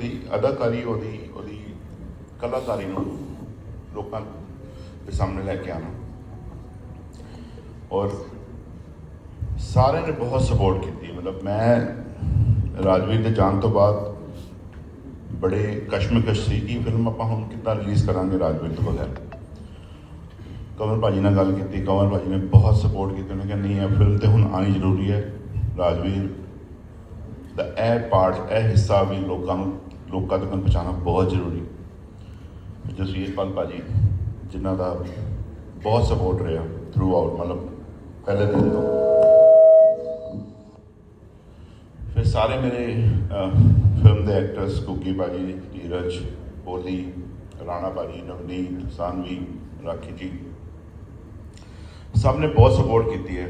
ਉਹਦੀ ਅਦਾਕਾਰੀ, ਉਹਦੀ ਉਹਦੀ ਕਲਾਕਾਰੀ ਨੂੰ ਲੋਕਾਂ ਦੇ ਸਾਹਮਣੇ ਲੈ ਕੇ ਆਣਾ ਔਰ ਸਾਰਿਆਂ ਨੇ ਬਹੁਤ ਸਪੋਰਟ ਕੀਤੀ। ਮਤਲਬ ਮੈਂ ਰਾਜਵੀਰ ਦੇ ਜਾਣ ਤੋਂ ਬਾਅਦ ਬੜੇ ਕਸ਼ਮਕਸ਼ ਸੀ ਕਿ ਫਿਲਮ ਆਪਾਂ ਹੁਣ ਕਿੱਦਾਂ ਰਿਲੀਜ਼ ਕਰਾਂਗੇ ਰਾਜਵੀਰ ਤੋਂ ਬਗੈਰ। ਕਮਲ ਭਾਜੀ ਨਾਲ ਗੱਲ ਕੀਤੀ। ਕਮਲ ਭਾਜੀ ਨੇ ਬਹੁਤ ਸਪੋਰਟ ਕੀਤੀ। ਉਹਨੇ ਕਿਹਾ, ਨਹੀਂ, ਇਹ ਫਿਲਮ ਤੇ ਹੁਣ ਆਣੀ ਜ਼ਰੂਰੀ ਹੈ। ਰਾਜਵੀਰ ਦਾ ਇਹ ਪਾਰਟ ਇਹ ਹਿੱਸਾ ਵੀ ਲੋਕਾਂ ਨੂੰ, ਲੋਕਾਂ ਤੱਕ ਪਹੁੰਚਾਉਣਾ ਬਹੁਤ ਜ਼ਰੂਰੀ। ਹੈ ਜਸਵੀਰ ਪਾਲ ਭਾਜੀ, ਜਿਨ੍ਹਾਂ ਦਾ ਬਹੁਤ ਸਪੋਰਟ ਰਿਹਾ ਥਰੂ ਆਊਟ ਮਤਲਬ ਪਹਿਲੇ ਦਿਨ ਤੋਂ। ਫਿਰ ਸਾਰੇ ਮੇਰੇ ਫਿਲਮ ਦੇ ਐਕਟਰਸ ਕੁਕੀ ਭਾਜੀ ਧੀਰਜ ਬੋਲੀ, ਰਾਣਾ ਭਾਜੀ, ਨਵਨੀਤ, ਸਾਨਵੀ, ਰਾਖੀ ਜੀ, ਸਭ ਨੇ ਬਹੁਤ ਸਪੋਰਟ ਕੀਤੀ ਹੈ।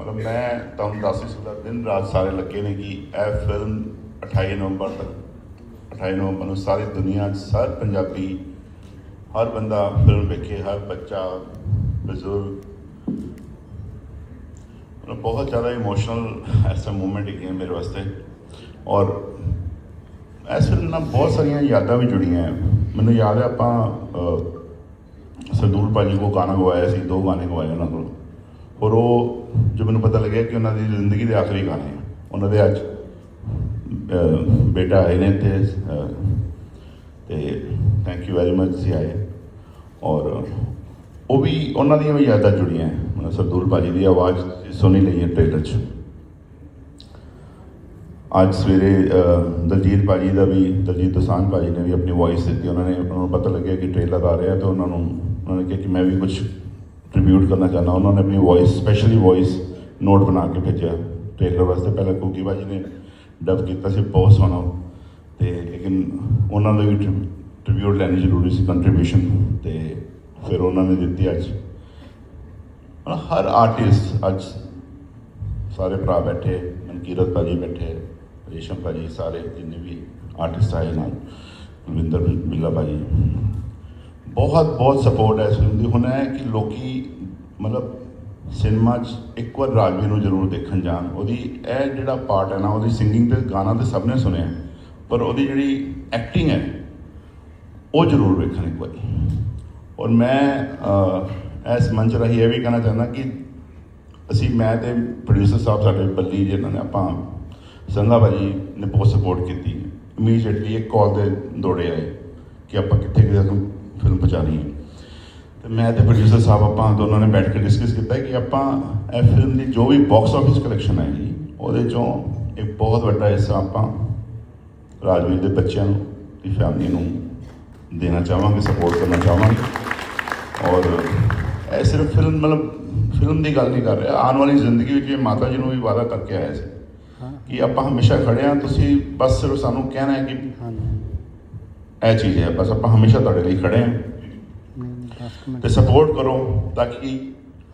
ਮਤਲਬ ਮੈਂ ਤੁਹਾਨੂੰ ਦੱਸ ਨਹੀਂ ਸਕਦਾ ਦਿਨ ਰਾਤ ਸਾਰੇ ਲੱਗੇ ਨੇ ਕਿ ਇਹ ਫਿਲਮ 28 ਨਵੰਬਰ ਤੱਕ 28 ਨਵੰਬਰ ਨੂੰ ਸਾਰੀ ਦੁਨੀਆ 'ਚ ਹਰ ਪੰਜਾਬੀ ਹਰ ਬੰਦਾ ਫਿਲਮ ਵੇਖੇ ਹਰ ਬੱਚਾ ਬਜ਼ੁਰਗ ਮਤਲਬ ਬਹੁਤ ਜ਼ਿਆਦਾ ਇਮੋਸ਼ਨਲ ਐਸਾ ਮੂਮੈਂਟ ਹੈ ਮੇਰੇ ਵਾਸਤੇ। ਔਰ ਇਸ ਫਿਲਮ ਨਾਲ ਬਹੁਤ ਸਾਰੀਆਂ ਯਾਦਾਂ ਵੀ ਜੁੜੀਆਂ ਮੈਨੂੰ ਯਾਦ ਹੈ ਆਪਾਂ ਅਹ, ਸਰਦੂਲ ਭਾਜੀ ਕੋ ਗਾਣਾ ਗਵਾਇਆ ਸੀ ਦੋ ਗਾਣੇ ਗਵਾਏ ਉਹਨਾਂ ਕੋਲ। ਔਰ ਉਹ ਮੈਨੂੰ ਕਿ ਉਹਨਾਂ ਦੀ ਜ਼ਿੰਦਗੀ ਦੇ ਆਖਰੀ ਗਾਣੇ ਉਹਨਾਂ ਦੇ ਅੱਜ ਬੇਟਾ ਆਏ ਨੇ ਤੇ ਤੇ ਥੈਂਕ ਯੂ ਵੈਰੀ ਮਚ ਜੀ ਆਏ। ਔਰ ਉਹ ਵੀ ਉਹਨਾਂ ਦੀਆਂ ਵੀ ਯਾਦਾਂ ਜੁੜੀਆਂ ਹੈ। ਸਰਦੂਲ ਭਾਜੀ ਦੀ ਆਵਾਜ਼ ਸੁਣੀ ਲਈ ਹੈ ਟ੍ਰੇਲਰ 'ਚ। ਅੱਜ ਸਵੇਰੇ ਦਲਜੀਤ ਭਾਜੀ ਦਾ ਵੀ, ਦਲਜੀਤ ਦੋਸਾਂਝ ਭਾਜੀ ਨੇ ਵੀ ਆਪਣੀ ਵੌਇਸ ਦਿੱਤੀ। ਉਹਨਾਂ ਨੇ, ਉਹਨਾਂ ਨੂੰ ਪਤਾ ਲੱਗਿਆ ਕਿ ਟ੍ਰੇਲਰ ਆ ਰਿਹਾ ਤੇ ਉਹਨਾਂ ਨੂੰ, ਉਹਨਾਂ ਨੇ ਕਿਹਾ ਕਿ ਮੈਂ ਵੀ ਕੁਝ ਟ੍ਰਿਬਿਊਟ ਕਰਨਾ ਚਾਹੁੰਦਾ। ਉਹਨਾਂ ਨੇ ਆਪਣੀ ਵੌਇਸ ਸਪੈਸ਼ਲੀ ਵੌਇਸ ਨੋਟ ਬਣਾ ਕੇ ਭੇਜਿਆ। ਟ੍ਰੇਲਰ ਵਾਸਤੇ ਪਹਿਲਾਂ ਕੁਕੀ ਭਾਜੀ ਨੇ ਡਬ ਕੀਤਾ ਸੀ, ਬਹੁਤ ਸੋਹਣਾ। ਤੇ ਲੇਕਿਨ ਉਹਨਾਂ ਦਾ ਵੀ ਟ੍ਰਿਬਿਊਟ ਲੈਣੀ ਜ਼ਰੂਰੀ ਸੀ ਕੰਟਰੀਬਿਊਸ਼ਨ ਤੇ ਫਿਰ ਉਹਨਾਂ ਨੇ ਦਿੱਤੀ ਅੱਜ। ਹਰ ਆਰਟਿਸਟ ਅੱਜ ਸਾਰੇ ਭਰਾ ਬੈਠੇ, ਮਨਕੀਰਤ ਭਾਜੀ ਬੈਠੇ, ਰੇਸ਼ਮ ਭਾਜੀ, ਸਾਰੇ ਜਿੰਨੇ ਵੀ ਆਰਟਿਸਟ ਆਏ ਨਾਲ, ਕੁਲਵਿੰਦਰ ਬਿੱਲਾ ਭਾਜੀ। ਬਹੁਤ ਬਹੁਤ ਸਪੋਰਟ ਹੈ ਇਸ ਫਿਲਮ ਦੀ। ਹੁਣ ਹੈ ਕਿ ਲੋਕੀ ਮਤਲਬ ਸਿਨੇਮਾ 'ਚ ਇੱਕ ਵਾਰ ਰਾਜਵੀਰ ਨੂੰ ਜ਼ਰੂਰ ਦੇਖਣ ਜਾਣ। ਉਹਦੀ ਇਹ ਜਿਹੜਾ ਪਾਰਟ ਹੈ ਨਾ, ਉਹਦੀ ਸਿੰਗਿੰਗ ਤੇ ਗਾਣਾ ਤੇ ਸਭ ਨੇ ਸੁਣਿਆ ਪਰ ਉਹਦੀ ਜਿਹੜੀ ਐਕਟਿੰਗ ਹੈ, ਉਹ ਜ਼ਰੂਰ ਵੇਖਣ ਇੱਕ ਵਾਰੀ। ਔਰ ਮੈਂ ਇਸ ਮੰਚ ਰਾਹੀਂ ਇਹ ਵੀ ਕਹਿਣਾ ਚਾਹੁੰਦਾ ਕਿ ਅਸੀਂ, ਮੈਂ ਤੇ ਪ੍ਰੋਡਿਊਸਰ ਸਾਹਿਬ ਸਾਡੇ ਬੱਲੀ ਜਿਹਨਾਂ ਨੇ ਆਪਾਂ ਸੰਗਾ ਭਾਜੀ ਨੇ ਬਹੁਤ ਸਪੋਰਟ ਕੀਤੀ। ਇਮੀਡੀਏਟਲੀ ਇੱਕ ਕਾਲ ਦੇ ਦੌੜੇ ਆਏ ਕਿ ਆਪਾਂ ਕਿੱਥੇ ਕਿੱਥੇ ਨੂੰ ਫਿਲਮ ਪਹੁੰਚਾਣੀ ਹੈ। ਤੇ ਮੈਂ ਤੇ ਪ੍ਰੋਡਿਊਸਰ ਸਾਹਿਬ ਆਪਾਂ ਦੋਨਾਂ ਨੇ ਬੈਠ ਕੇ ਡਿਸਕਸ ਕੀਤਾ ਕਿ ਆਪਾਂ ਇਹ ਫਿਲਮ ਦੀ ਜੋ ਵੀ ਬਾਕਸ ਆਫਿਸ ਕਲੈਕਸ਼ਨ ਹੈ ਜੀ ਉਹਦੇ ਚੋਂ ਇੱਕ ਬਹੁਤ ਵੱਡਾ ਹਿੱਸਾ ਆਪਾਂ ਰਾਜਵੀਰ ਦੇ ਬੱਚਿਆਂ ਨੂੰ ਦੀ ਫੈਮਿਲੀ ਨੂੰ ਦੇਣਾ ਚਾਹਾਂਗੇ ਸਪੋਰਟ ਕਰਨਾ ਚਾਹਾਂਗੇ। ਔਰ ਇਹ ਸਿਰਫ ਫਿਲਮ ਮਤਲਬ ਫਿਲਮ ਦੀ ਗੱਲ ਨਹੀਂ ਕਰ ਰਿਹਾ ਆਉਣ ਵਾਲੀ ਜ਼ਿੰਦਗੀ ਵਿੱਚ ਇਹ ਮਾਤਾ ਜੀ ਨੂੰ ਵੀ ਵਾਅਦਾ ਕਰਕੇ ਆਇਆ ਸੀ ਕਿ ਆਪਾਂ ਹਮੇਸ਼ਾ ਖੜੇ ਹਾਂ ਤੁਸੀਂ ਬਸ ਸਿਰਫ ਸਾਨੂੰ ਕਹਿਣਾ ਹੈ ਕਿ ਹਾਂਜੀ ਇਹ ਚੀਜ਼ ਹੈ ਬਸ ਆਪਾਂ ਹਮੇਸ਼ਾ ਤੁਹਾਡੇ ਲਈ ਖੜੇ ਹਾਂ। ਨਹੀਂ 10 ਮਿੰਟ ਤੇ ਸਪੋਰਟ ਕਰੋ ਤਾਂ ਕਿ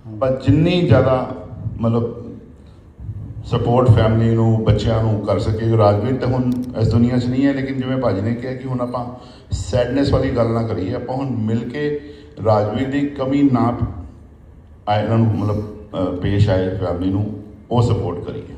ਆਪਾਂ ਜਿੰਨੀ ਜ਼ਿਆਦਾ ਮਤਲਬ ਸਪੋਰਟ ਫੈਮਿਲੀ ਨੂੰ ਬੱਚਿਆਂ ਨੂੰ ਕਰ ਸਕੇ ਰਾਜਵੀਰ ਤੇ ਹੁਣ ਇਸ ਦੁਨੀਆ 'ਚ ਨਹੀਂ ਹੈ ਲੇਕਿਨ ਜਿਵੇਂ ਭਾਜੀ ਨੇ ਕਿਹਾ ਕਿ ਹੁਣ ਆਪਾਂ ਸੈਡਨੈਸ ਵਾਲੀ ਗੱਲ ਨਾ ਕਰੀਏ ਆਪਾਂ ਹੁਣ ਮਿਲ ਕੇ ਰਾਜਵੀਰ ਦੀ ਕਮੀ ਨਾ ਆਏ ਇਹਨਾਂ ਨੂੰ ਮਤਲਬ ਪੇਸ਼ ਆਏ ਫੈਮਿਲੀ ਨੂੰ ਉਹ ਸਪੋਰਟ ਕਰੀਏ।